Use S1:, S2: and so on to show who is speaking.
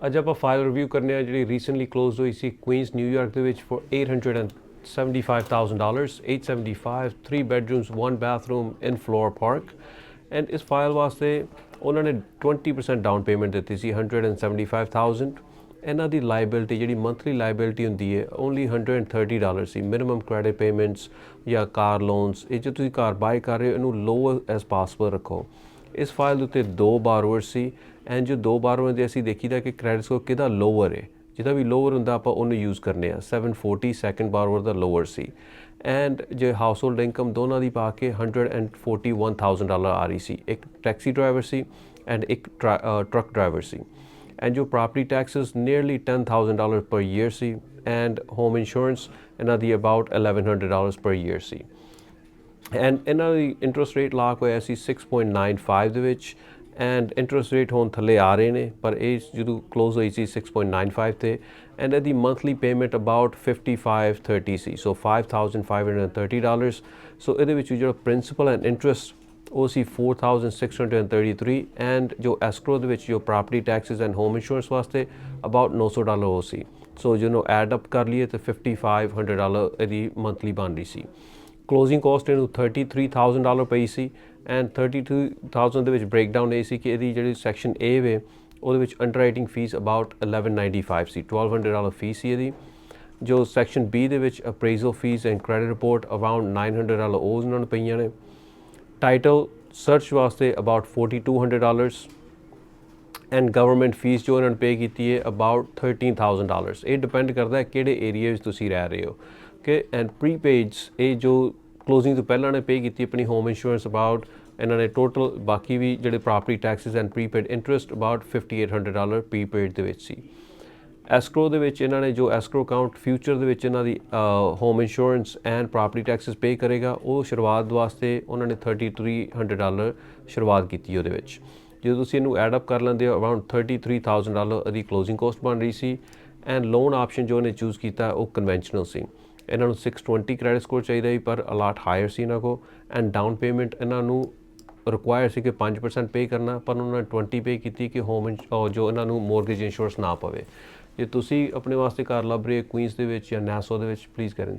S1: ਅੱਜ ਆਪਾਂ file review ਕਰਨੇ ਆ, ਜਿਹੜੀ ਰੀਸੈਂਟਲੀ ਕਲੋਜ਼ਡ ਹੋਈ ਸੀ ਕੁਈਨਸ ਨਿਊਯਾਰਕ ਦੇ ਵਿੱਚ for 875000 dollars 875 3 bedrooms 1 bathroom in Floral Park and ਇਸ ਫਾਈਲ ਵਾਸਤੇ ਉਹਨਾਂ ਨੇ 20% ਡਾਊਨ ਪੇਮੈਂਟ ਦਿੱਤੀ ਸੀ 175000 ਇਹਨਾਂ ਦੀ ਲਾਇਬਿਲਟੀ ਜਿਹੜੀ ਮੰਥਲੀ ਲਾਇਬਿਲਟੀ ਹੁੰਦੀ ਹੈ ਓਨਲੀ 130 ਡਾਲਰ ਸੀ ਮਿਨੀਮਮ ਕ੍ਰੈਡਿਟ ਪੇਮੈਂਟਸ ਜਾਂ ਕਾਰ ਲੋਨਸ ਇਹ ਜੇ ਤੁਸੀਂ ਕਾਰ ਬਾਈ ਕਰ ਰਹੇ ਹੋ ਇਹਨੂੰ ਲੋਅ ਐਸ ਪਾਸਬਲ ਰੱਖੋ ਇਸ ਫਾਈਲ ਦੇ ਉੱਤੇ ਦੋ ਬਾਰੋਅਰ ਸੀ ਐਂਡ ਜੋ ਦੋ ਬਾਰੋਅਰ ਦੇ ਅਸੀਂ ਦੇਖੀਦਾ ਕਿ ਕ੍ਰੈਡਿਟ ਸਕੋਰ ਕਿਹਦਾ ਲੋਅਰ ਹੈ ਜਿਹਦਾ ਵੀ ਲੋਅਰ ਹੁੰਦਾ, ਆਪਾਂ ਉਹਨੂੰ ਯੂਜ਼ ਕਰਨੇ ਆ। 740 ਸੈਕੰਡ ਬਾਰੋਅਰ ਦਾ ਲੋਅਰ ਸੀ। ਐਂਡ ਜੇ ਹਾਊਸ ਹੋਲਡ ਇਨਕਮ ਦੋਨਾਂ ਦੀ ਪਾ ਕੇ 141000 ਡਾਲਰ ਆ ਰਹੀ ਸੀ। ਇੱਕ ਟੈਕਸੀ ਡਰਾਈਵਰ ਸੀ ਐਂਡ ਇੱਕ ਟਰੱਕ ਡਰਾਈਵਰ ਸੀ। ਐਂਡ ਜੋ property taxes nearly 10000 dollar per year C and home insurance ਇਹਨਾਂ ਦੀ ਅਬਾਊਟ 1100 ਡਾਲਰਸ ਪਰ ਈਅਰ ਸੀ। ਐਂਡ ਇਹਨਾਂ ਦੀ ਇੰਟਰਸਟ ਰੇਟ ਲਾਕ ਹੋਇਆ ਸੀ 6.95 ਦੇ ਵਿੱਚ ਐਂਡ ਇੰਟਰਸਟ ਰੇਟ ਹੁਣ ਥੱਲੇ ਆ ਰਹੇ ਨੇ, ਪਰ ਇਹ ਜਦੋਂ ਕਲੋਜ਼ ਹੋਈ ਸੀ 6.95 ਤੇ ਐਂਡ ਇਹਦੀ ਮੰਥਲੀ ਪੇਮੈਂਟ ਅਬਾਊਟ 5530 ਸੀ ਸੋ 5530 ਡਾਲਰਸ ਸੋ ਇਹਦੇ ਵਿੱਚ ਜਿਹੜਾ ਪ੍ਰਿੰਸੀਪਲ ਐਂਡ ਇੰਟਰਸਟ ਉਹ ਸੀ 4633 ਐਂਡ ਜੋ ਐਸਕਰੋ ਦੇ ਵਿੱਚ ਜੋ property taxes and home insurance ਵਾਸਤੇ ਅਬਾਊਟ 900 ਡਾਲਰ ਉਹ ਸੀ। ਸੋ ਜਿਹਨੂੰ ਐਡ ਅਪ ਕਰ ਲਈਏ ਤੇ 5500 ਡਾਲਰ ਇਹਦੀ ਮੰਥਲੀ ਬਣ ਰਹੀ ਸੀ। ਕਲੋਜ਼ਿੰਗ ਕਾਸਟ ਇਹਨੂੰ 33000 ਡਾਲਰ ਪਈ ਸੀ ਐਂਡ 32000 ਦੇ ਵਿੱਚ ਬ੍ਰੇਕਡਾਊਨ ਇਹ ਸੀ ਕਿ ਇਹਦੀ ਜਿਹੜੀ ਸੈਕਸ਼ਨ A ਵੇ, ਉਹਦੇ ਵਿੱਚ ਅੰਡਰ ਰਾਈਟਿੰਗ ਫੀਸ ਅਬਾਊਟ 1195 ਸੀ 1200 ਡਾਲਰ ਫੀਸ ਸੀ ਇਹਦੀ। ਜੋ ਸੈਕਸ਼ਨ B ਦੇ ਵਿੱਚ appraisal fee and credit report around 900 dollar ਉਹ ਉਹਨਾਂ ਨੂੰ ਪਈਆਂ ਨੇ। ਟਾਈਟਲ ਸਰਚ ਵਾਸਤੇ about 4200 dollars and government fee ਜੋ ਉਹਨਾਂ ਨੇ ਪੇ ਕੀਤੀ ਹੈ ਅਬਾਊਟ 13000 ਡਾਲਰਸ ਇਹ ਡਿਪੈਂਡ ਕਰਦਾ ਹੈ ਕਿਹੜੇ ਏਰੀਆ ਵਿੱਚ ਤੁਸੀਂ ਰਹਿ ਰਹੇ ਹੋ। ਕਿ ਐਂਡ ਪ੍ਰੀਪੇਡਸ ਇਹ ਜੋ ਕਲੋਜ਼ਿੰਗ ਤੋਂ ਪਹਿਲਾਂ ਨੇ ਪੇ ਕੀਤੀ ਆਪਣੀ ਹੋਮ ਇੰਸ਼ੋਰੈਂਸ ਅਬਾਊਟ ਇਹਨਾਂ ਨੇ ਟੋਟਲ ਬਾਕੀ ਵੀ ਜਿਹੜੇ property taxes and prepaid interest about 5800 dollar prepaid ਦੇ ਵਿੱਚ ਸੀ। ਐਸਕਰੋ ਦੇ ਵਿੱਚ ਇਹਨਾਂ ਨੇ ਜੋ ਐਸਕਰੋ ਅਕਾਊਂਟ ਫਿਊਚਰ ਦੇ ਵਿੱਚ ਇਹਨਾਂ ਦੀ home insurance and property taxes pay ਕਰੇਗਾ, ਉਹ ਸ਼ੁਰੂਆਤ ਵਾਸਤੇ ਉਹਨਾਂ ਨੇ 3300 ਡਾਲਰ ਸ਼ੁਰੂਆਤ ਕੀਤੀ ਉਹਦੇ ਵਿੱਚ। ਜਦੋਂ ਤੁਸੀਂ ਇਹਨੂੰ ਐਡ ਅਪ ਕਰ ਲੈਂਦੇ ਹੋ ਅਰਾਊਂਡ 33000 ਡਾਲਰ ਇਹਦੀ ਕਲੋਜ਼ਿੰਗ ਕੋਸਟ ਬਣ ਰਹੀ ਸੀ ਐਂਡ ਲੋਨ ਆਪਸ਼ਨ ਜੋ ਇਹਨੇ ਚੂਜ਼ ਕੀਤਾ, ਉਹ ਕਨਵੈਨਸ਼ਨਲ ਸੀ। ਇਹਨਾਂ ਨੂੰ 620 ਕ੍ਰੈਡਿਟ ਸਕੋਰ ਚਾਹੀਦਾ ਸੀ, ਪਰ ਅਲਾਟ ਹਾਇਰ ਸੀ ਇਹਨਾਂ ਕੋ ਐਂਡ ਡਾਊਨ ਪੇਮੈਂਟ ਇਹਨਾਂ ਨੂੰ ਰਿਕੁਆਇਰ ਸੀ ਕਿ 5% ਪੇ ਕਰਨਾ, ਪਰ ਉਹਨਾਂ ਨੇ 20 ਪੇ ਕੀਤੀ ਕਿ ਹੋਮ ਜੋ ਇਹਨਾਂ ਨੂੰ ਮੋਰਗੇਜ ਇੰਸ਼ੋਰੈਂਸ ਨਾ ਪਵੇ। ਜੇ ਤੁਸੀਂ ਆਪਣੇ ਵਾਸਤੇ ਘਰ ਲੱਭ ਰਹੇ ਕੁਈਨਸ ਦੇ ਵਿੱਚ ਜਾਂ ਨੈਸੋ ਦੇ ਵਿੱਚ ਪਲੀਜ਼ ਕਰ ਇਨ